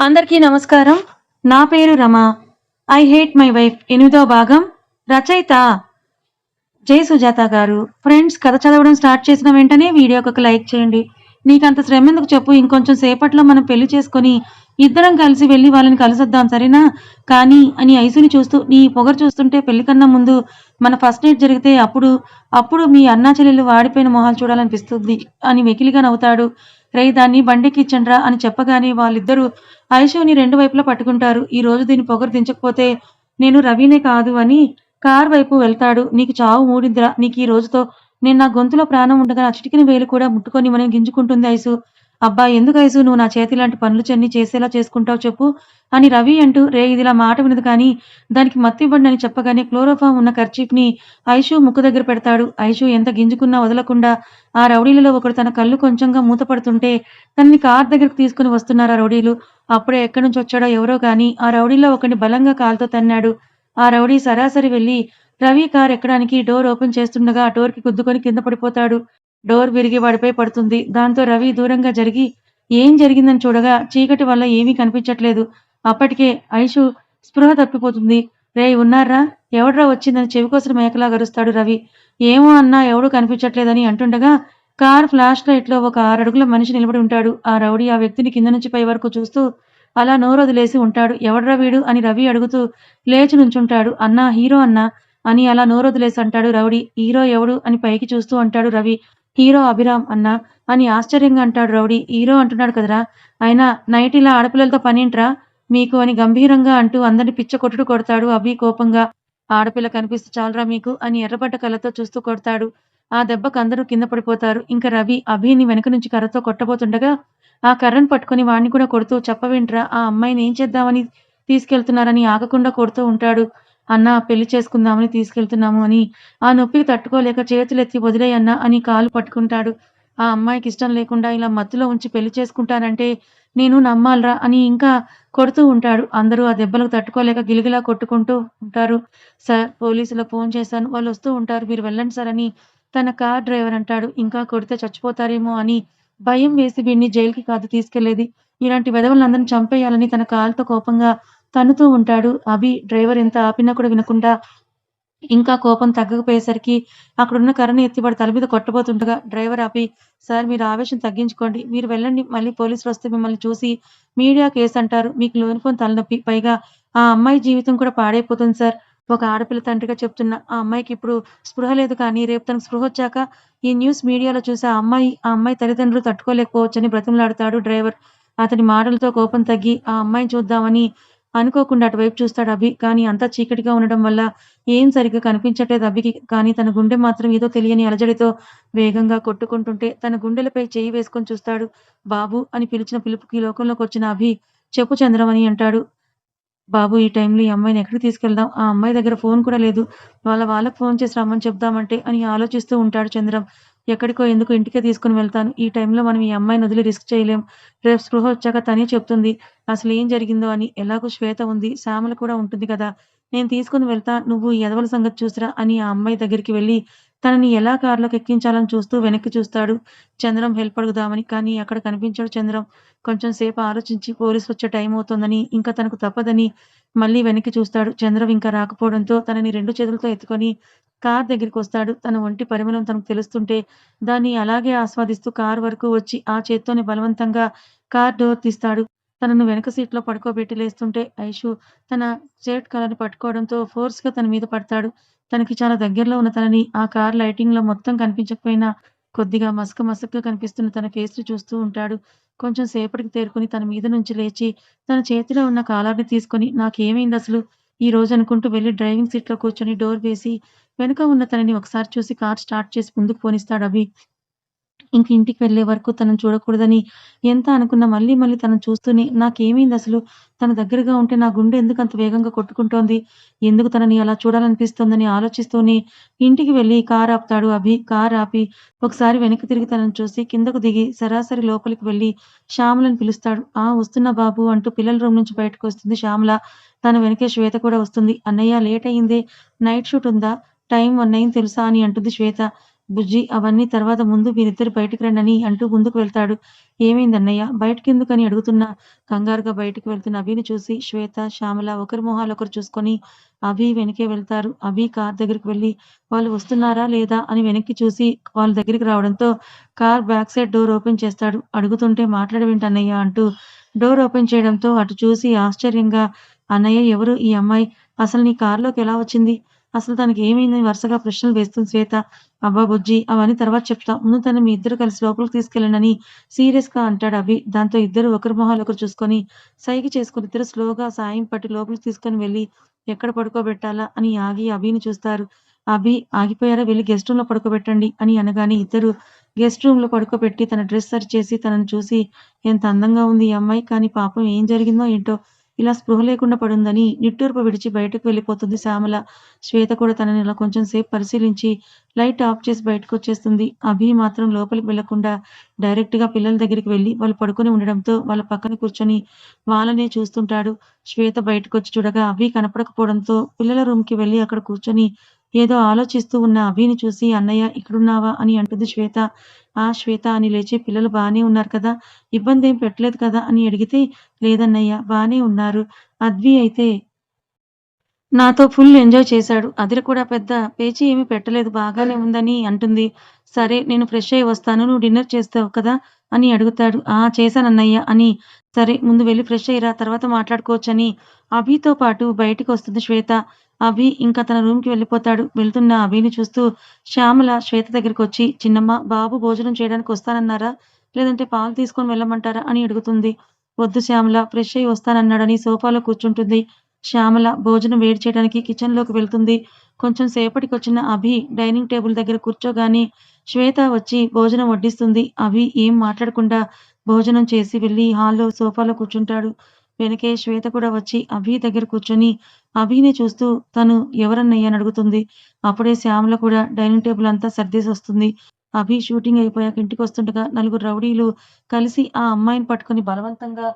అందరికీ నమస్కారం. నా పేరు Rama. I hate my wife ఎనిమిదో భాగం రచయిత జై సుజాత గారు. ఫ్రెండ్స్ కథ చదవడం స్టార్ట్ చేసిన వెంటనే వీడియోకి ఒక లైక్ చేయండి. నీకంత శ్రమ ఎందుకు చెప్పు? ఇంకొంచెం సేపట్లో మనం పెళ్ళి చేసుకొని ఇద్దరం కలిసి వెళ్ళి వాళ్ళని కలిసొద్దాం సరేనా? కానీ అని ఐసుని చూస్తూ నీ పొగరు చూస్తుంటే పెళ్ళి కన్నా ముందు మన ఫస్ట్ నైట్ జరిగితే అప్పుడు అప్పుడు మీ అన్నా చెల్లెలు వాడిపోయిన మొహాలు చూడాలనిపిస్తుంది అని వెకిలిగా నవ్వుతాడు. రేయ్ దాన్ని బండికి అని చెప్పగానే వాళ్ళిద్దరూ ఐషోని రెండు వైపులా పట్టుకుంటారు. ఈ రోజు దీన్ని పొగరు దించకపోతే నేను రవినే కాదు అని కార్ వైపు వెళ్తాడు. నీకు చావు మూడిందిరా. నీకు ఈ రోజుతో నేను నా గొంతులో ప్రాణం ఉండగా నా చిటికిన వేలు కూడా ముట్టుకొని మనం గింజుకుంటుంది ఐసు. అబ్బా ఎందుకు ఐసు నువ్వు నా చేతి లాంటి పనులు చెన్ని చేసేలా చేసుకుంటావు చెప్పు? అని రవి అంటూ రే ఇదిలా మాట వినదు కానీ దానికి మత్తివ్వండి అని చెప్పగానే క్లోరోఫామ్ ఉన్న కర్చీఫ్ని ఐషు ముక్కు దగ్గర పెడతాడు. ఐషు ఎంత గింజుకున్నా వదలకుండా ఆ రౌడీలలో ఒకడు తన కళ్ళు కొంచెంగా మూతపడుతుంటే తనని కార్ దగ్గరకు తీసుకుని వస్తున్నారు ఆ రౌడీలు. అప్పుడే ఎక్కడి నుంచి వచ్చాడో ఎవరో కానీ ఆ రౌడీలో ఒకడిని బలంగా కాలుతో తన్నాడు. ఆ రౌడీ సరాసరి వెళ్ళి రవి కార్ ఎక్కడానికి డోర్ ఓపెన్ చేస్తుండగా ఆ డోర్కి గుద్దుకొని కింద పడిపోతాడు. డోర్ విరిగి వాడిపై పడుతుంది. దాంతో రవి దూరంగా జరిగి ఏం జరిగిందని చూడగా చీకటి వల్ల ఏమీ కనిపించట్లేదు. అప్పటికే ఐషు స్పృహ తప్పిపోతుంది. రే ఉన్నారా ఎవడ్రా వచ్చిందని చెవికోసం మేకలా గరుస్తాడు రవి. ఏమో అన్నా ఎవడు కనిపించట్లేదని అంటుండగా కార్ ఫ్లాష్ లైట్లో ఒక ఆరడుగుల మనిషి నిలబడి ఉంటాడు. ఆ రౌడీ ఆ వ్యక్తిని కింద నుంచి పై వరకు చూస్తూ అలా నోరొదిలేసి ఉంటాడు. ఎవడ్రా వీడు? అని రవి అడుగుతూ లేచి నుంచుంటాడు. అన్నా హీరో అన్నా అని అలా నోరొదిలేసి అంటాడు రౌడీ. హీరో ఎవడు? అని పైకి చూస్తూ అంటాడు రవి. హీరో అభిరామ్ అన్నా అని ఆశ్చర్యంగా అంటాడు రౌడీ. హీరో అంటున్నాడు కదరా. అయినా నైట్ ఇలా ఆడపిల్లలతో పనింట్రా? మీకు అని గంభీరంగా అంటూ అందరిని పిచ్చ కొట్టుడు కొడతాడు అభి కోపంగా. ఆడపిల్ల కనిపిస్తే చాలరా మీకు అని ఎర్రబడ్డ కళ్ళతో చూస్తూ కొడతాడు. ఆ దెబ్బకు అందరూ కింద పడిపోతారు. ఇంకా రవి అభిని వెనక నుంచి కర్రతో కొట్టబోతుండగా ఆ కర్రను పట్టుకొని వాడిని కూడా కొడుతూ చెప్పవింట్రా? ఆ అమ్మాయిని ఏం చేద్దామని తీసుకెళ్తున్నారని ఆగకుండా కొడుతూ ఉంటాడు. అన్న పెళ్ళి చేసుకుందామని తీసుకెళ్తున్నాము అని. ఆ నొప్పికి తట్టుకోలేక చేతులెత్తి వదిలేయ్ అన్నా అని కాలు పట్టుకుంటాడు. ఆ అమ్మాయికి ఇష్టం లేకుండా ఇలా మత్తులో ఉంచి పెళ్ళి చేసుకుంటానంటే నేను నమ్మాలరా అని ఇంకా కొడుతూ ఉంటాడు. అందరూ ఆ దెబ్బలకు తట్టుకోలేక గిలిగిలా కొట్టుకుంటూ ఉంటారు. సార్ పోలీసులకు ఫోన్ చేశాను. వాళ్ళు వస్తూ ఉంటారు. మీరు వెళ్ళండి సార్ అని తన కార్ డ్రైవర్ అంటాడు. ఇంకా కొడితే చచ్చిపోతారేమో అని భయం వేసి వీడిని జైలుకి కాదు తీసుకెళ్ళేది. ఇలాంటి వెధవలందరిని చంపేయాలని తన కాలుతో కోపంగా తన్నుతూ ఉంటాడు. అభి డ్రైవర్ ఎంత ఆపినా కూడా వినకుండా ఇంకా కోపం తగ్గకపోయేసరికి అక్కడున్న కర్రను ఎత్తి తల మీద కొట్టబోతుండగా డ్రైవర్ ఆపి సార్ మీరు ఆవేశం తగ్గించుకోండి. మీరు వెళ్ళండి. మళ్ళీ పోలీసులు వస్తే మిమ్మల్ని చూసి మీడియా కేసు అంటారు. మీకు లోనిపోని తలనొప్పి. పైగా ఆ అమ్మాయి జీవితం కూడా పాడైపోతుంది సార్. ఒక ఆడపిల్ల తండ్రిగా చెప్తున్నా ఆ అమ్మాయికి ఇప్పుడు స్పృహ లేదు కానీ రేపు తనకు స్పృహ వచ్చాక ఈ న్యూస్ మీడియాలో చూసి ఆ అమ్మాయి ఆ అమ్మాయి తల్లిదండ్రులు తట్టుకోలేకపోవచ్చని బ్రతిమలాడతాడు డ్రైవర్. అతని మాటలతో కోపం తగ్గి ఆ అమ్మాయిని చూద్దామని అనుకోకుండా అటువైపు చూస్తాడు అభి. కానీ అంతా చీకటిగా ఉండడం వల్ల ఏం సరిగ్గా కనిపించట్లేదు అభికి. కానీ తన గుండె మాత్రం ఏదో తెలియని అలజడితో వేగంగా కొట్టుకుంటుంటే తన గుండెలపై చేయి వేసుకొని చూస్తాడు. బాబు అని పిలిచిన పిలుపుకి లోకంలోకి వచ్చిన అభి చెప్పు చంద్రం అని అంటాడు. బాబు ఈ టైంలో ఈ అమ్మాయిని ఎక్కడికి తీసుకెళ్దాం? ఆ అమ్మాయి దగ్గర ఫోన్ కూడా లేదు. వాళ్ళ వాళ్ళకి ఫోన్ చేసి రమ్మని చెప్దామంటే అని ఆలోచిస్తూ ఉంటాడు చంద్రం. ఎక్కడికో ఎందుకు ఇంటికే తీసుకుని వెళ్తాను? ఈ టైంలో మనం ఈ అమ్మాయిని వదిలి రిస్క్ చేయలేం. రేపు స్పృహ వచ్చాక తనే చెప్తుంది అసలు ఏం జరిగిందో అని. ఎలాగో శ్వేత ఉంది శ్యామల కూడా ఉంటుంది కదా. నేను తీసుకుని వెళ్తా నువ్వు ఈ ఎదవల సంగతి చూసిరా అని ఆ అమ్మాయి దగ్గరికి వెళ్ళి తనని ఎలా కారులోకి ఎక్కించాలని చూస్తూ వెనక్కి చూస్తాడు. చంద్రం హెల్ప్ అడుగుదామని. కానీ అక్కడ కనిపించాడు చంద్రం కొంచెం సేపు ఆలోచించి పోలీసు వచ్చే టైం అవుతుందని ఇంకా తనకు తప్పదని మళ్ళీ వెనక్కి చూస్తాడు. చంద్రం ఇంకా రాకపోవడంతో తనని రెండు చేతులతో ఎత్తుకొని కార్ దగ్గరికి వస్తాడు. తన ఒంటి పరిమళం తనకు తెలుస్తుంటే దాన్ని అలాగే ఆస్వాదిస్తూ కార్ వరకు వచ్చి ఆ చేత్తోనే బలవంతంగా కార్ డోర్ తీస్తాడు. తనను వెనక సీట్లో పడుకోబెట్టి లేస్తుంటే ఐషు తన షర్ట్ కలర్ని పట్టుకోవడంతో ఫోర్స్గా తన మీద పడతాడు. తనకి చాలా దగ్గరలో ఉన్న తనని ఆ కార్ లైటింగ్లో మొత్తం కనిపించకపోయినా కొద్దిగా మసక మసకగా కనిపిస్తున్న తన ఫేస్ని చూస్తూ ఉంటాడు. కొంచెం సేపటికి తేరుకుని తన మీద నుంచి లేచి తన చేతిలో ఉన్న కాలర్ని తీసుకొని నాకేమైంది అసలు? ఈ రోజు అనుకుంటూ వెళ్ళి డ్రైవింగ్ సీట్లో కూర్చొని డోర్ వేసి వెనుక ఉన్న తనని ఒకసారి చూసి కార్ స్టార్ట్ చేసి ముందుకు పోనిస్తాడు అభి. ఇంక ఇంటికి వెళ్ళే వరకు తనను చూడకూడదని ఎంత అనుకున్నా మళ్ళీ మళ్ళీ తనను చూస్తూనే నాకేమైంది అసలు? తన దగ్గరగా ఉంటే నా గుండె ఎందుకు అంత వేగంగా కొట్టుకుంటోంది? ఎందుకు తనని అలా చూడాలనిపిస్తోందని ఆలోచిస్తూనే ఇంటికి వెళ్ళి కార్ ఆపుతాడు అభి. కార్ ఆపి ఒకసారి వెనక్కి తిరిగి తనను చూసి కిందకు దిగి సరాసరి లోపలికి వెళ్ళి శ్యామలను పిలుస్తాడు. ఆ వస్తున్నా బాబు అంటూ పిల్లల రూమ్ నుంచి బయటకు వస్తుంది శ్యామల. తన వెనకే శ్వేత కూడా వస్తుంది. అన్నయ్య లేట్ అయిందే. నైట్ షూట్ ఉందా? టైం వన్ అయింది తెలుసా? అని అంటుంది శ్వేత. బుజ్జి అవన్నీ తర్వాత ముందు మీరిద్దరు బయటికి రండని అంటూ ముందుకు వెళ్తాడు. ఏమైందన్నయ్య? బయటికెందుకని అడుగుతున్న కంగారుగా బయటికి వెళ్తున్న అభిని చూసి శ్వేత, శ్యామల ఒకరి మొహాలు ఒకరు చూసుకొని అభి వెనకే వెళ్తారు. అభి కార్ దగ్గరికి వెళ్ళి వాళ్ళు వస్తున్నారా లేదా అని వెనక్కి చూసి వాళ్ళ దగ్గరికి రావడంతో car back side door open చేస్తాడు. అడుగుతుంటే మాట్లాడవేంటన్నయ్య అంటూ డోర్ ఓపెన్ చేయడంతో అటు చూసి ఆశ్చర్యంగా అన్నయ్య ఎవరు ఈ అమ్మాయి? అసలు నీ కారులోకి ఎలా వచ్చింది? అసలు తనకి ఏమైందని వరుసగా ప్రశ్నలు వేస్తుంది శ్వేత. అబ్బా బుజ్జి అవన్నీ తర్వాత చెప్తా. ముందు తను మీ ఇద్దరు కలిసి లోపలికి తీసుకెళ్ళండి సీరియస్గా అంటాడు అభి. దాంతో ఇద్దరు ఒకరి మొహాలు ఒకరు చూసుకొని సైకి చేసుకుని ఇద్దరు స్లోగా సాయం పట్టి లోపలికి తీసుకొని వెళ్ళి ఎక్కడ పడుకోబెట్టాలా అని ఆగి అభిని చూస్తారు. అభి ఆగిపోయారా వెళ్ళి గెస్ట్ రూమ్లో పడుకోబెట్టండి అని అనగానే ఇద్దరు గెస్ట్ రూమ్లో పడుకోబెట్టి తన డ్రెస్ సరిచేసి తనని చూసి ఎంత అందంగా ఉంది ఈ అమ్మాయి కానీ పాపం ఏం జరిగిందో ఏంటో ఇలా స్పృహ లేకుండా పడుందని నిట్టూర్పు విడిచి బయటకు వెళ్ళిపోతుంది శ్యామల. శ్వేత కూడా తనని ఇలా కొంచెం సేపు పరిశీలించి లైట్ ఆఫ్ చేసి బయటకు వచ్చేస్తుంది అభి మాత్రం లోపలికి వెళ్ళకుండా డైరెక్ట్గా పిల్లల దగ్గరికి వెళ్ళి వాళ్ళు పడుకొని ఉండడంతో వాళ్ళ పక్కన కూర్చొని వాళ్ళనే చూస్తుంటాడు. శ్వేత బయటకొచ్చి చూడగా అభి కనపడకపోవడంతో పిల్లల రూమ్కి వెళ్ళి అక్కడ కూర్చొని ఏదో ఆలోచిస్తూ ఉన్న అభిని చూసి అన్నయ్య ఇక్కడున్నావా అని అంటుంది శ్వేత. ఆ శ్వేత అని లేచి పిల్లలు బాగానే ఉన్నారు కదా? ఇబ్బంది ఏం పెట్టలేదు కదా అని అడిగితే లేదన్నయ్య బాగానే ఉన్నారు. అద్వి అయితే నాతో ఫుల్ ఎంజాయ్ చేశాడు. అదిర కూడా పెద్ద పేచీ ఏమీ పెట్టలేదు బాగానే ఉందని అంటుంది. సరే నేను ఫ్రెష్ అయ్యి వస్తాను. నువ్వు డిన్నర్ చేస్తావు కదా? అని అడుగుతాడు. ఆ చేశానన్నయ్య అని సరే ముందు వెళ్ళి ఫ్రెష్ అయ్యిరా తర్వాత మాట్లాడుకోవచ్చని అభితో పాటు బయటికొస్తుంది శ్వేత. అభి ఇంకా తన రూమ్కి వెళ్ళిపోతాడు. వెళ్తున్న అభిని చూస్తూ శ్యామల శ్వేత దగ్గరికి వచ్చి చిన్నమ్మ బాబు భోజనం చేయడానికి వస్తానన్నారా? లేదంటే పాలు తీసుకొని వెళ్ళమంటారా? అని అడుగుతుంది. వద్దు శ్యామల ఫ్రెష్ అయ్యి వస్తానన్నాడని సోఫాలో కూర్చుంటుంది. శ్యామల భోజనం వేడి చేయడానికి కిచెన్లోకి వెళ్తుంది. కొంచెం సేపటికి వచ్చిన అభి డైనింగ్ టేబుల్ దగ్గర కూర్చోగాని శ్వేత వచ్చి భోజనం వడ్డిస్తుంది. అభి ఏం మాట్లాడకుండా భోజనం చేసి వెళ్ళి హాల్లో సోఫాలో కూర్చుంటాడు. వెనకే శ్వేత కూడా వచ్చి అభి దగ్గర కూర్చొని అభిని చూస్తూ తను ఎవరన్నయ్య అని అడుగుతుంది. అప్పుడే శ్యామల కూడా డైనింగ్ టేబుల్ అంతా సర్దేసి వస్తుంది. అభి షూటింగ్ అయిపోయాక ఇంటికి వస్తుండగా నలుగురు రౌడీలు కలిసి ఆ అమ్మాయిని పట్టుకొని బలవంతంగా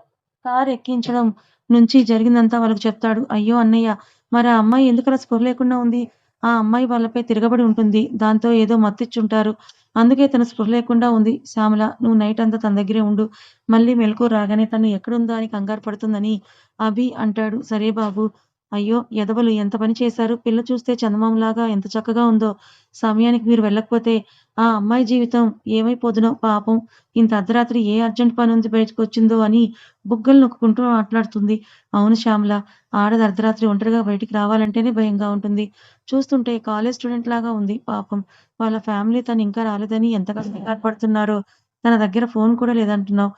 కారు ఎక్కించడం నుంచి జరిగిందంతా వాళ్ళకు చెప్తాడు. అయ్యో అన్నయ్య మరి ఆ అమ్మాయి ఎందుకలా స్పృహ లేకుండా ఉంది? ఆ అమ్మాయి వాళ్ళపై తిరగబడి ఉంటుంది. దాంతో ఏదో మత్తిచ్చుంటారు. అందుకే తన స్పృహ లేకుండా ఉంది. శ్యామల నువ్వు నైట్ అంతా తన దగ్గరే ఉండు. మళ్ళీ మెలకు రాగానే తను ఎక్కడుందో అని కంగారు పడుతుందని అభి అంటాడు. సరే బాబు అయ్యో ఎదవలు ఎంత పని చేశారు. పిల్ల చూస్తే చందమామలాగా ఎంత చక్కగా ఉందో. సమయానికి మీరు వెళ్ళకపోతే ఆ అమ్మాయి జీవితం ఏమైపోదునో పాపం. ఇంత అర్ధరాత్రి ఏ అర్జెంట్ పని ఉంది బయటకు బయటకొచ్చిందో అని బుగ్గలు నొక్కుకుంటూ మాట్లాడుతుంది. అవును శ్యామల ఆడది అర్ధరాత్రి ఒంటరిగా బయటికి రావాలంటేనే భయంగా ఉంటుంది. చూస్తుంటే కాలేజ్ స్టూడెంట్ లాగా ఉంది పాపం. వాళ్ళ ఫ్యామిలీ తను ఇంకా రాలేదని ఎంతగా కంగారు పడుతున్నారో. తన దగ్గర ఫోన్ కూడా లేదంటున్నావు.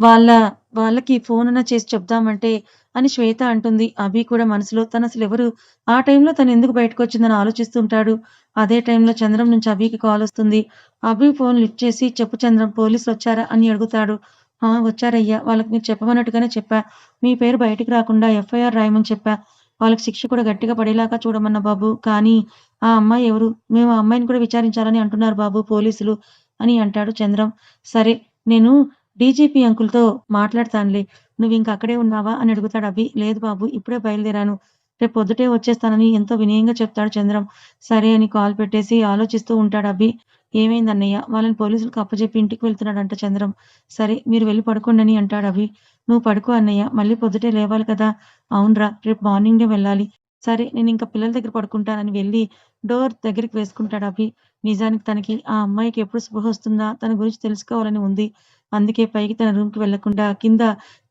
వాళ్ళ వాళ్ళకి ఫోన్ అన్నా చేసి చెప్దామంటే అని శ్వేత అంటుంది. అభి కూడా మనసులో తనసలెవరు? ఆ టైంలో తను ఎందుకు బయటకు వచ్చిందని ఆలోచిస్తుంటాడు. అదే టైంలో చంద్రం నుంచి అభికి కాలొస్తుంది. అభి ఫోన్ లిఫ్ట్ చేసి చెప్పు చంద్రం పోలీసులొచ్చారా? అని అడుగుతాడు. ఆ వచ్చారయ్యా. వాళ్ళకి మీరు చెప్పమన్నట్టుగానే చెప్పా. మీ పేరు బయటికి రాకుండా ఎఫ్ఐఆర్ రాయమని చెప్పా. వాళ్ళకి శిక్ష కూడా గట్టిగా పడేలాగా చూడమన్నా బాబు కానీ ఆ అమ్మాయి ఎవరు? మేము ఆ అమ్మాయిని కూడా విచారించాలని అంటున్నారు బాబు పోలీసులు అని అంటాడు చంద్రం. సరే నేను డీజీపీ అంకుల్‌తో మాట్లాడతానులే. నువ్వు ఇంకా అక్కడే ఉన్నావా? అని అడుగుతాడు అభి. లేదు బాబు ఇప్పుడే బయలుదేరాను. రేపు పొద్దుటే వచ్చేస్తానని ఎంతో వినయంగా చెప్తాడు చంద్రం. సరే అని కాల్ పెట్టేసి ఆలోచిస్తూ ఉంటాడు అభి. ఏమైందన్నయ్య? వాళ్ళని పోలీసులకు అప్పజెప్పి ఇంటికి వెళ్తున్నాడంట చంద్రం. సరే మీరు వెళ్ళి పడుకోండని అంటాడు అభి. నువ్వు పడుకో అన్నయ్య. మళ్ళీ పొద్దుటే లేవాలి కదా! అవునురా రేపు మార్నింగే వెళ్ళాలి. సరే నేను ఇంకా పిల్లల దగ్గర పడుకుంటానని వెళ్ళి డోర్ దగ్గరికి వేసుకుంటాడు అభి. నిజానికి తనకి ఆ అమ్మాయికి ఎప్పుడు స్పృహొస్తుందా తన గురించి తెలుసుకోవాలని ఉంది. అందుకే పైకి తన రూమ్‌కి వెళ్ళకుండా కింద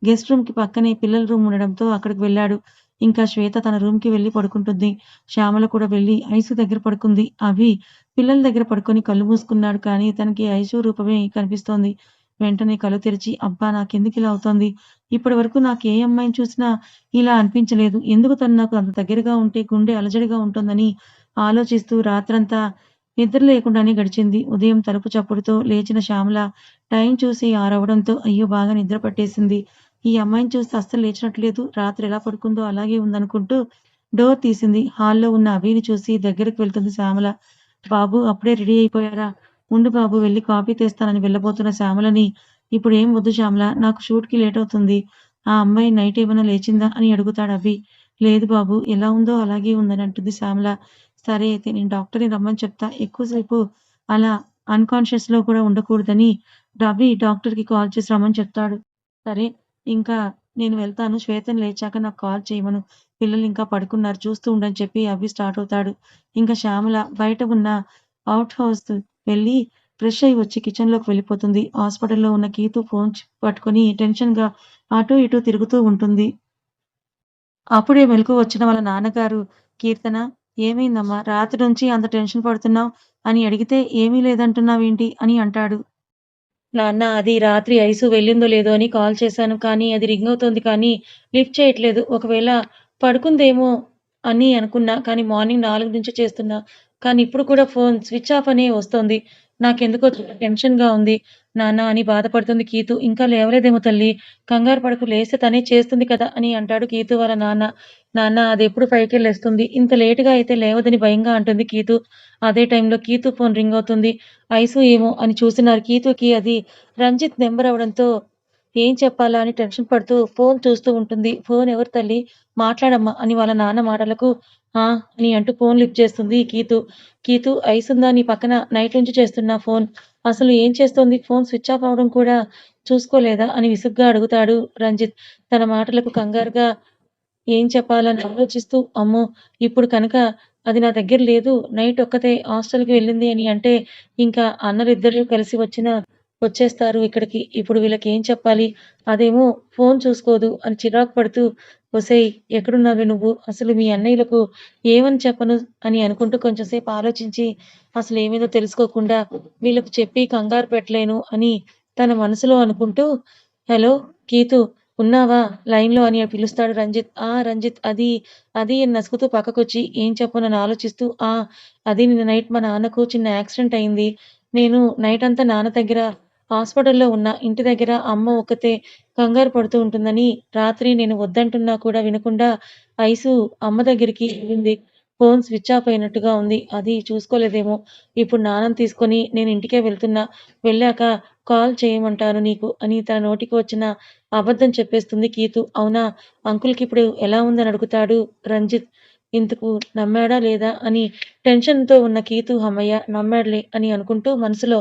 గెస్ట్ రూమ్‌కి పక్కనే పిల్లల రూమ్ ఉండడంతో అక్కడికి వెళ్ళాడు. ఇంకా శ్వేత తన రూమ్‌కి వెళ్ళి పడుకుంటుంది. శ్యామల కూడా వెళ్ళి ఐసు దగ్గర పడుకుంది. అవి పిల్లల దగ్గర పడుకొని కళ్ళు మూసుకున్నాడు కానీ తనకి ఐసు రూపమే కనిపిస్తోంది. వెంటనే కళ్ళు తెరిచి అబ్బా! నాకెందుకిలా అవుతోంది? ఇప్పటి వరకు నాకు ఏ అమ్మాయిని చూసినా ఇలా అనిపించలేదు. ఎందుకు తను నాకు అంత దగ్గరగా ఉంటే గుండె అలజడిగా ఉంటుందని ఆలోచిస్తూ రాత్రంతా నిద్ర లేకుండానే గడిచింది. ఉదయం తలుపు చప్పుడుతో లేచిన శ్యామల టైం చూసి ఆరవడంతో అయ్యో! బాగా నిద్ర పట్టేసింది. ఈ అమ్మాయిని చూస్తే అస్సలు లేచినట్లేదు. రాత్రి ఎలా పడుకుందో అలాగే ఉందనుకుంటూ డోర్ తీసింది. హాల్లో ఉన్న అభిని చూసి దగ్గరికి వెళ్తుంది శ్యామల. బాబు అప్పుడే రెడీ అయిపోయారా? ఉండు బాబు వెళ్ళి కాఫీ తెస్తానని వెళ్ళబోతున్న శ్యామలని ఇప్పుడు ఏం వద్దు శ్యామల. నాకు షూట్‌కి లేటవుతుంది. ఆ అమ్మాయి నైట్ ఏమైనా లేచిందా? అని అడుగుతాడు అభి. లేదు బాబు ఎలా ఉందో అలాగే ఉందని అంటుంది శ్యామల. సరే అయితే నేను డాక్టర్‌ని రమ్మని చెప్తా. ఎక్కువసేపు అలా అన్‌కాన్షియస్‌లో కూడా ఉండకూడదని రవి డాక్టర్‌కి కాల్ చేసి రమ్మని చెప్తాడు. సరే ఇంకా నేను వెళ్తాను. శ్వేతను లేచాక నాకు కాల్ చేయమను. పిల్లలు ఇంకా పడుకున్నారు చూస్తూ ఉండని చెప్పి అవి స్టార్ట్ అవుతాడు. ఇంకా శ్యామల బయట ఉన్న ఔట్ హౌస్ వెళ్ళి ఫ్రెష్ అయ్యి వచ్చి కిచెన్‌లోకి వెళ్ళిపోతుంది. హాస్పిటల్‌లో ఉన్న కీతు ఫోన్ చ్ పట్టుకొని టెన్షన్‌గా అటు ఇటు తిరుగుతూ ఉంటుంది. అప్పుడే మెలకు వచ్చిన వాళ్ళ నాన్నగారు కీర్తన ఏమైందమ్మా? రాత్రి నుంచి అంత టెన్షన్ పడుతున్నావు అని అడిగితే ఏమీ లేదంటున్నావేంటి అని అంటాడు. నాన్న అది రాత్రి ఐసు వెళ్ళిందో లేదో అని కాల్ చేశాను. కానీ అది రింగ్ అవుతోంది కానీ లిఫ్ట్ చేయట్లేదు. ఒకవేళ పడుకుందేమో అని అనుకున్నా. కానీ మార్నింగ్ నాలుగు నుంచి చేస్తున్నా. కానీ ఇప్పుడు కూడా ఫోన్ స్విచ్ ఆఫ్ అనే వస్తోంది. నాకెందుకో టెన్షన్‌గా ఉంది నాన్న అని బాధపడుతుంది కీతు. ఇంకా లేవలేదేమో తల్లి. కంగారు పడకు లేస్తే తనే చేస్తుంది కదా అని అంటాడు కీతు వాళ్ళ నాన్న. నాన్న అది ఎప్పుడు పైకి లేస్తుంది. ఇంత లేటుగా అయితే లేవదని భయంగా అంటుంది కీతు. అదే టైంలో కీతు ఫోన్ రింగ్ అవుతుంది. ఐసు ఏమో అని చూసిన కీతుకి అది రంజిత్ నెంబర్ అవడంతో ఏం చెప్పాలా అని టెన్షన్ పడుతూ ఫోన్ చూస్తూ ఉంటుంది. ఫోన్ ఎవరు తల్లి? మాట్లాడమ్మా అని వాళ్ళ నాన్న మాటలకు ఆ! అని అంటూ ఫోన్ లిఫ్ట్ చేస్తుంది కీతు. కీతు ఐసుందా నీ పక్కన నైట్ నుంచి చేస్తున్నా ఫోన్. అసలు ఏం చేస్తోంది? ఫోన్ స్విచ్ ఆఫ్ అవడం కూడా చూసుకోలేదా? అని విసుగ్గా అడుగుతాడు రంజిత్. తన మాటలకు కంగారుగా ఏం చెప్పాలని ఆలోచిస్తూ అమ్మో! ఇప్పుడు కనుక అది నా దగ్గర లేదు. నైట్ ఒక్కతే హాస్టల్‌కి వెళ్ళింది అని అంటే ఇంకా అన్నలిద్దరూ కలిసి వచ్చిన వచ్చేస్తారు ఇక్కడికి. ఇప్పుడు వీళ్ళకి ఏం చెప్పాలి? అదేమో ఫోన్ చూసుకోదు అని చిరాకు పడుతూ ఒసేయ్! ఎక్కడున్నావే నువ్వు? అసలు మీ అన్నయ్యలకు ఏమని చెప్పను అని అనుకుంటూ కొంచెం సేపు ఆలోచించి ఏమేదో తెలుసుకోకుండా వీళ్ళకు చెప్పి కంగారు పెట్టలేను అని తన మనసులో అనుకుంటూ హలో! కీతు ఉన్నావా? లైన్‌లో అని పిలుస్తాడు రంజిత్. ఆ! రంజిత్ అది, అది నసుకుతూ పక్కకొచ్చి ఏం చెప్పనని ఆలోచిస్తూ ఆ! అది నిన్న నైట్ మా నాన్నకు చిన్న యాక్సిడెంట్ అయింది. నేను నైట్ అంతా నాన్న దగ్గర హాస్పిటల్‌లో ఉన్నా. ఇంటి దగ్గర అమ్మ ఒక్కతే కంగారు పడుతూ ఉంటుందని రాత్రి నేను వద్దంటున్నా కూడా వినకుండా ఐసు అమ్మ దగ్గరికి వెళ్ళింది. ఫోన్ స్విచ్ ఆఫ్ అయినట్టుగా ఉంది. అది చూసుకోలేదేమో. ఇప్పుడు నాన్నని తీసుకొని నేను ఇంటికే వెళ్తున్నా. వెళ్ళాక కాల్ చేయమంటాను నీకు అని తన నోటికి వచ్చిన అబద్ధం చెప్పేస్తుంది కీతు. అవునా? అంకుల్‌కి ఇప్పుడు ఎలా ఉందని అడుగుతాడు రంజిత్. ఇంతకు నమ్మాడా లేదా అని టెన్షన్‌తో ఉన్న కీతు హమ్మయ్య! నమ్మాడులే అని అనుకుంటూ మనసులో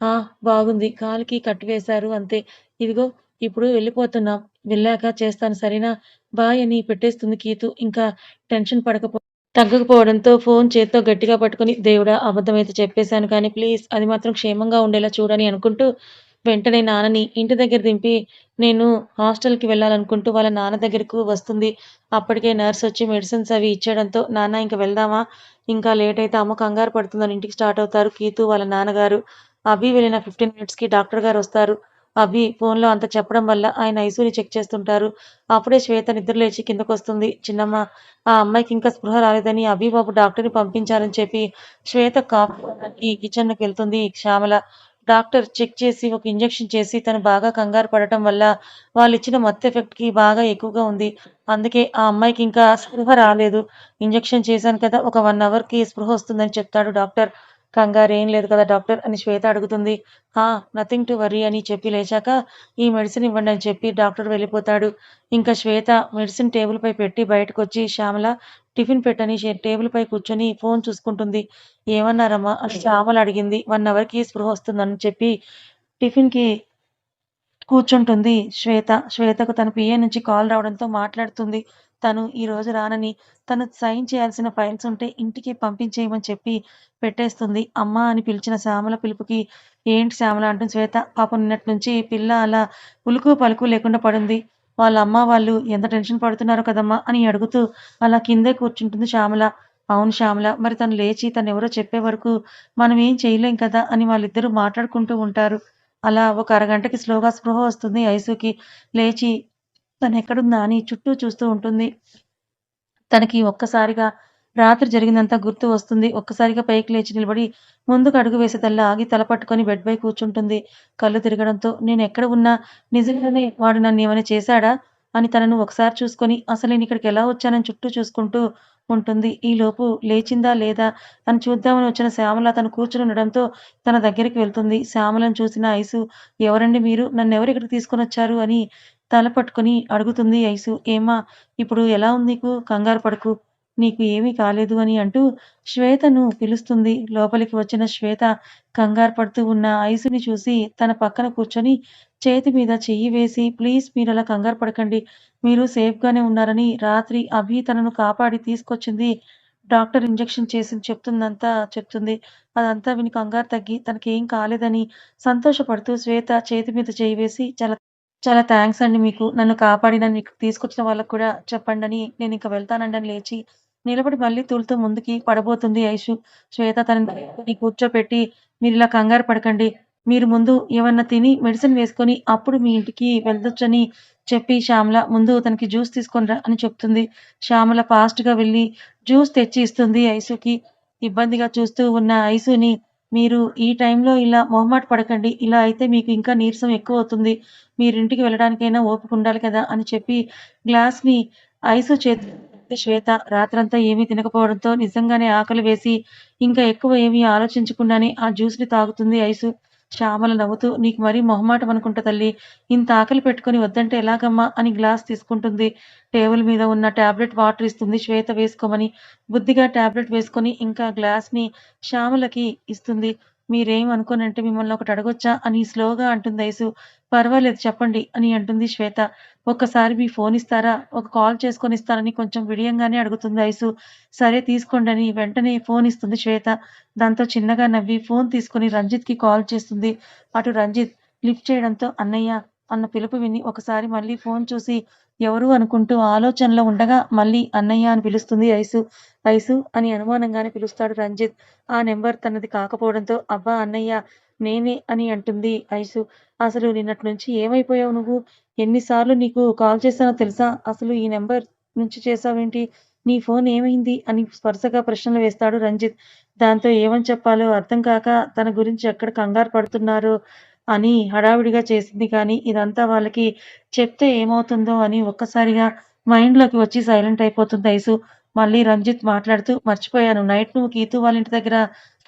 ఆ! బాగుంది. కాలుకి కట్టివేశారు అంతే. ఇదిగో ఇప్పుడు వెళ్ళిపోతున్నాం. వెళ్ళాక చేస్తాను సరేనా? బాయ్ అని పెట్టేస్తుంది కీతు. ఇంకా టెన్షన్ పడకపో తగ్గకపోవడంతో ఫోన్ చేత్తో గట్టిగా పట్టుకొని దేవుడా! అబద్ధమైతే చెప్పేశాను కానీ ప్లీజ్ అది మాత్రం క్షేమంగా ఉండేలా చూడని అనుకుంటూ వెంటనే నాన్నని ఇంటి దగ్గర దింపి నేను హాస్టల్‌కి వెళ్ళాలనుకుంటూ వాళ్ళ నాన్న దగ్గరకు వస్తుంది. అప్పటికే నర్స్ వచ్చి మెడిసిన్స్ అవి ఇచ్చేయడంతో నాన్న ఇంకా వెళ్దామా? ఇంకా లేట్ అయితే అమ్మ కంగారు పడుతుందని ఇంటికి స్టార్ట్ అవుతారు కీతు వాళ్ళ నాన్నగారు. అభి వెళ్ళిన 15 మినిట్స్‌కి డాక్టర్ గారు వస్తారు. అభి ఫోన్‌లో అంత చెప్పడం వల్ల ఆయన ఐసీయూని చెక్ చేస్తుంటారు. అప్పుడే శ్వేత నిద్ర లేచి కిందకొస్తుంది. చిన్నమ్మ ఆ అమ్మాయికి ఇంకా స్పృహ రాలేదని అభి బాబు డాక్టర్‌ని పంపించారని చెప్పి శ్వేత కాఫీ కిచెన్కి వెళ్తుంది శ్యామల. డాక్టర్ చెక్ చేసి ఒక ఇంజెక్షన్ చేసి తను బాగా కంగారు పడటం వల్ల వాళ్ళు ఇచ్చిన మత్తు ఎఫెక్ట్‌కి బాగా ఎక్కువగా ఉంది. అందుకే ఆ అమ్మాయికి ఇంకా స్పృహ రాలేదు. ఇంజెక్షన్ చేశాను కదా! ఒక వన్ అవర్‌కి స్పృహ వస్తుందని చెప్తాడు డాక్టర్. కంగారేం లేదు కదా డాక్టర్ అని శ్వేత అడుగుతుంది. ఆ! నథింగ్ టు వర్రీ అని చెప్పి లేచాక ఈ మెడిసిన్ ఇవ్వండి అని చెప్పి డాక్టర్ వెళ్ళిపోతాడు. ఇంకా శ్వేత మెడిసిన్ టేబుల్‌పై పెట్టి బయటకు వచ్చి శ్యామల టిఫిన్ పెట్టని టేబుల్‌పై కూర్చొని ఫోన్ చూసుకుంటుంది. ఏమన్నారమ్మా? అని శ్యామల అడిగింది. వన్ అవర్‌కి స్పృహ వస్తుందని చెప్పి టిఫిన్‌కి కూర్చుంటుంది శ్వేత. శ్వేతకు తన పిఏ నుంచి కాల్ రావడంతో మాట్లాడుతుంది. తను ఈరోజు రానని, తను సైన్ చేయాల్సిన ఫైల్స్ ఉంటే ఇంటికి పంపించేయమని చెప్పి పెట్టేస్తుంది. అమ్మా అని పిలిచిన శ్యామల పిలుపుకి ఏంటి శ్యామల అంటుంది శ్వేత. పాపం నిన్నటి నుంచి పిల్ల అలా ఉలుకు పలుకు లేకుండా పడుంది. వాళ్ళ అమ్మ వాళ్ళు ఎంత టెన్షన్ పడుతున్నారో కదమ్మా అని అడుగుతూ అలా కిందే కూర్చుంటుంది శ్యామల. అవును శ్యామల. మరి తను లేచి తను ఎవరో చెప్పే వరకు మనం ఏం చేయలేం కదా అని వాళ్ళిద్దరూ మాట్లాడుకుంటూ ఉంటారు. అలా ఒక అరగంటకి స్లోగా స్పృహ వస్తుంది ఐసుకి. లేచి తనెక్కడుందా అని చుట్టూ చూస్తూ ఉంటుంది. తనకి ఒక్కసారిగా రాత్రి జరిగిందంతా గుర్తు వస్తుంది. ఒక్కసారిగా పైకి లేచి నిలబడి ముందుకు అడుగు వేసేదల్లా ఆగి తల పట్టుకొని బెడ్‌పై కూర్చుంటుంది. కళ్ళు తిరగడంతో నేను ఎక్కడ ఉన్నా నిజంగానే వాడు నన్ను ఏమైనా చేశాడా? అని తనను ఒకసారి చూసుకొని అసలు నేనిక్కడికి ఎలా వచ్చానని చుట్టూ చూసుకుంటూ ఉంటుంది. ఈలోపు లేచిందా లేదా అని చూద్దామని వచ్చిన శ్యామల తను కూర్చొని ఉండడంతో తన దగ్గరికి వెళ్తుంది. శ్యామలను చూసిన ఐసు ఎవరండి మీరు? నన్ను ఎవరు ఇక్కడికి తీసుకొనొచ్చారు? అని తల పట్టుకొని అడుగుతుంది ఐసు. ఏమా ఇప్పుడు ఎలా ఉంది నీకు? కంగారు పడకు. నీకు ఏమీ కాలేదు అని అంటూ శ్వేతను పిలుస్తుంది. లోపలికి వచ్చిన శ్వేత కంగారు పడుతూ ఉన్న ఐసుని చూసి తన పక్కన కూర్చొని చేతి మీద చెయ్యి వేసి ప్లీజ్ మీరు అలా కంగారు పడకండి. మీరు సేఫ్‌గానే ఉన్నారని రాత్రి అభి తనను కాపాడి తీసుకొచ్చింది. డాక్టర్ ఇంజెక్షన్ చేసింది చెప్తుందంతా చెప్తుంది. అదంతా విని కంగారు తగ్గి తనకేం కాలేదని సంతోషపడుతూ శ్వేత చేతి మీద చెయ్యి వేసి చాలా చాలా థ్యాంక్స్ అండి మీకు. నన్ను కాపాడి నన్ను ఇక్కడికి తీసుకొచ్చిన వాళ్ళకి కూడా చెప్పండని నేనింక వెళ్తానండి అని లేచి నిలబడి మళ్ళీ తూలుతూ ముందుకి పడబోతుంది ఐషు. శ్వేత తనని కూర్చోపెట్టి మీరిలా కంగారు పడకండి. మీరు ముందు ఏమన్నా తిని మెడిసిన్ వేసుకొని అప్పుడు మీ ఇంటికి వెళ్ళొచ్చని చెప్పి శ్యామల ముందు తనకి జ్యూస్ తీసుకొని రా అని చెప్తుంది. శ్యామల ఫాస్ట్‌గా వెళ్ళి జ్యూస్ తెచ్చి ఇస్తుంది ఐసుకి. ఇబ్బందిగా చూస్తూ ఉన్న ఐసుని మీరు ఈ టైంలో ఇలా మొహమాట పడకండి. ఇలా అయితే మీకు ఇంకా నీరసం ఎక్కువ అవుతుంది మీరు మీరింటికి వెళ్ళడానికైనా ఓపిక ఉండాలి కదా! అని చెప్పి గ్లాస్‌ని ఐసు చేతి శ్వేత రాత్రంతా ఏమీ తినకపోవడంతో నిజంగానే ఆకలి వేసి ఇంకా ఎక్కువ ఏమీ ఆలోచించకుండానే ఆ జ్యూస్‌ని తాగుతుంది ఐసు. శ్యామల నవ్వుతూ నీకు మరీ మొహమాటం అనుకుంటా తల్లి ఇంత ఆకలి పెట్టుకొని వద్దంటే ఎలాగమ్మా? అని గ్లాస్ తీసుకుంటుంది. టేబుల్ మీద ఉన్న టాబ్లెట్ వాటర్ ఇస్తుంది శ్వేత వేసుకోమని. బుద్ధిగా టాబ్లెట్ వేసుకొని ఇంకా గ్లాస్‌ని శ్యామలకి ఇస్తుంది. మీరేం అనుకోనంటే మిమ్మల్ని ఒకటి అడగొచ్చా? అని స్లోగా అంటుంది ఐసు. పర్వాలేదు చెప్పండి అని అంటుంది శ్వేత. ఒక్కసారి మీ ఫోన్ ఇస్తారా? ఒక కాల్ చేసుకొని ఇస్తారని కొంచెం విడియంగానే అడుగుతుంది ఐసు. సరే తీసుకోండి అని వెంటనే ఫోన్ ఇస్తుంది శ్వేత. దాంతో చిన్నగా నవ్వి ఫోన్ తీసుకొని రంజిత్‌కి కాల్ చేస్తుంది. అటు రంజిత్ లిఫ్ట్ చేయడంతో అన్నయ్య అన్న పిలుపు విని ఒకసారి మళ్ళీ ఫోన్ చూసి ఎవరు అనుకుంటూ ఆలోచనలో ఉండగా మళ్ళీ అన్నయ్య అని పిలుస్తుంది ఐసు. ఐసు అని అనుమానంగానే పిలుస్తాడు రంజిత్. ఆ నెంబర్ తనది కాకపోవడంతో అబ్బా అన్నయ్య నేనే అని అంటుంది ఐసు. అసలు నిన్నటి నుంచి ఏమైపోయావు నువ్వు? ఎన్నిసార్లు నీకు కాల్ చేశానో తెలుసా? అసలు ఈ నెంబర్ నుంచి చేసావేంటి నీ ఫోన్ ఏమైంది? అని స్పర్శగా ప్రశ్నలు వేస్తాడు రంజిత్. దాంతో ఏమని చెప్పాలో అర్థం కాక తన గురించి ఎక్కడ కంగారు పడుతున్నారో అని హడావిడిగా చేసింది కానీ ఇదంతా వాళ్ళకి చెప్తే ఏమవుతుందో అని ఒక్కసారిగా మైండ్‌లోకి వచ్చి సైలెంట్ అయిపోతుంది ఐసు. మళ్ళీ రంజిత్ మాట్లాడుతూ మర్చిపోయాను నైట్ నువ్వు గీతూ వాళ్ళ ఇంటి దగ్గర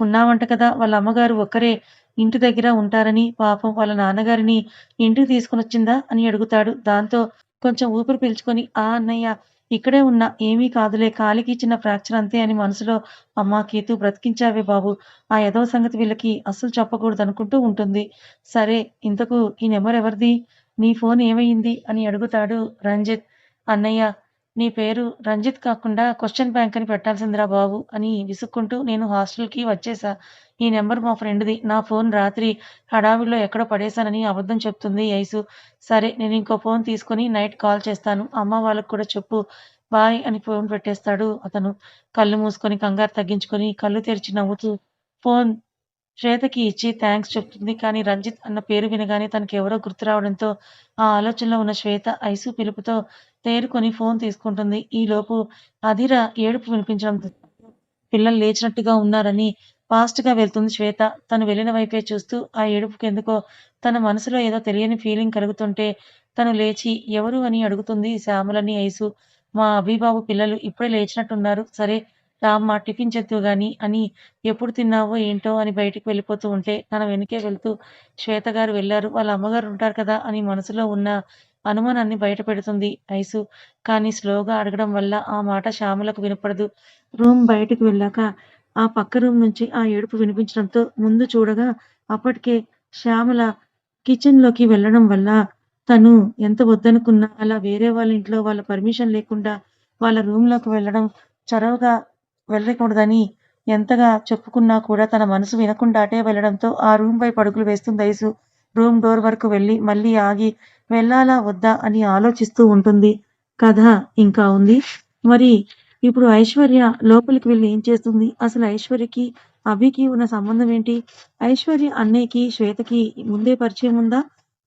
ఉన్నావంట కదా! వాళ్ళ అమ్మగారు ఒక్కరే ఇంటి దగ్గర ఉంటారని పాపం వాళ్ళ నాన్నగారిని ఇంటికి తీసుకొనొచ్చిందా? అని అడుగుతాడు. దాంతో కొంచెం ఊపిరి పీల్చుకొని ఆ అన్నయ్య ఇక్కడే ఉన్నా. ఏమీ కాదులే కాలికి చిన్న ఫ్రాక్చర్ అంతే అని మనసులో అమ్మా కేతు బ్రతికించావే బాబు! ఆ ఎదవ సంగతి వీళ్ళకి అస్సలు చెప్పకూడదనుకుంటూ ఉంటుంది. సరే ఇంతకు ఈ నెంబర్ ఎవరిది? నీ ఫోన్ ఏమైంది అని అడుగుతాడు రంజిత్. అన్నయ్య నీ పేరు రంజిత్ కాకుండా క్వశ్చన్ బ్యాంక్ అని పెట్టాల్సిందిరా బాబు! అని విసుక్కుంటూ నేను హాస్టల్‌కి వచ్చేసా ఈ నెంబర్ మా ఫ్రెండ్‌ది. నా ఫోన్ రాత్రి హడావిడిలో ఎక్కడో పడేశానని అబద్ధం చెప్తుంది ఐసు. సరే నేను ఇంకో ఫోన్ తీసుకొని నైట్ కాల్ చేస్తాను. అమ్మ వాళ్ళకి కూడా చెప్పు. బాయ్ అని ఫోన్ పెట్టేస్తాడు అతను. కళ్ళు మూసుకొని కంగారు తగ్గించుకొని కళ్ళు తెరిచి నవ్వుతూ ఫోన్ శ్వేతకి ఇచ్చి థ్యాంక్స్ చెప్తుంది. కానీ రంజిత్ అన్న పేరు వినగానే తనకెవరో గుర్తు రావడంతో ఆ ఆలోచనలో ఉన్న శ్వేత ఐసు పిలుపుతో తేరుకొని ఫోన్ తీసుకుంటుంది. ఈలోపు అధిర ఏడుపు వినిపించడంతో పిల్లలు లేచినట్టుగా ఉన్నారని ఫాస్ట్‌గా వెళ్తుంది శ్వేత. తను వెళ్ళిన వైపే చూస్తూ ఆ ఏడుపుకెందుకో తన మనసులో ఏదో తెలియని ఫీలింగ్ కలుగుతుంటే తను లేచి ఎవరు అని అడుగుతుంది శ్యామలని ఐసు. మా అభిబాబు పిల్లలు ఇప్పుడే లేచినట్టున్నారు. సరే రామ్మా టిఫిన్ చేద్దువు గాని అని ఎప్పుడు తిన్నావో ఏంటో అని బయటికి వెళ్ళిపోతూ ఉంటే తన వెనకే వెళ్తూ శ్వేత గారు వెళ్ళారు వాళ్ళ అమ్మగారు ఉంటారు కదా! అని మనసులో ఉన్న అనుమానాన్ని బయట పెడుతుంది ఐసు. కానీ స్లోగా అడగడం వల్ల ఆ మాట శ్యామలకు వినపడదు. రూమ్ బయటకు వెళ్ళాక ఆ పక్క రూమ్ నుంచి ఆ ఏడుపు వినిపించడంతో ముందు చూడగా అప్పటికే శ్యామల కిచెన్‌లోకి వెళ్ళడం వల్ల తను ఎంత వద్దనుకున్నా అలా వేరే వాళ్ళ ఇంట్లో వాళ్ళ పర్మిషన్ లేకుండా వాళ్ళ రూమ్‌లోకి వెళ్ళడం చొరవగా వెళ్ళకూడదని ఎంతగా చెప్పుకున్నా కూడా తన మనసు వినకుండా అటే వెళ్ళడంతో ఆ రూమ్ పడుకులు వేస్తుంది ఐసు. రూమ్ డోర్ వరకు వెళ్ళి మళ్ళీ ఆగి వెళ్ళాలా? వద్దా? అని ఆలోచిస్తూ ఉంటుంది. కథ ఇంకా ఉంది. మరి ఇప్పుడు ఐశ్వర్య లోపలికి వెళ్ళి ఏం చేస్తుంది? అసలు ఐశ్వర్యకి, అభికి ఉన్న సంబంధం ఏంటి? ఐశ్వర్య అన్నయ్యకి, శ్వేతకి ముందే పరిచయం ఉందా?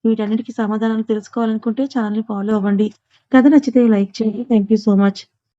వీటన్నిటికి సమాధానాలు తెలుసుకోవాలనుకుంటే ఛానల్‌ని ఫాలో అవ్వండి. కథ నచ్చితే లైక్ చేయండి. Thank you so much.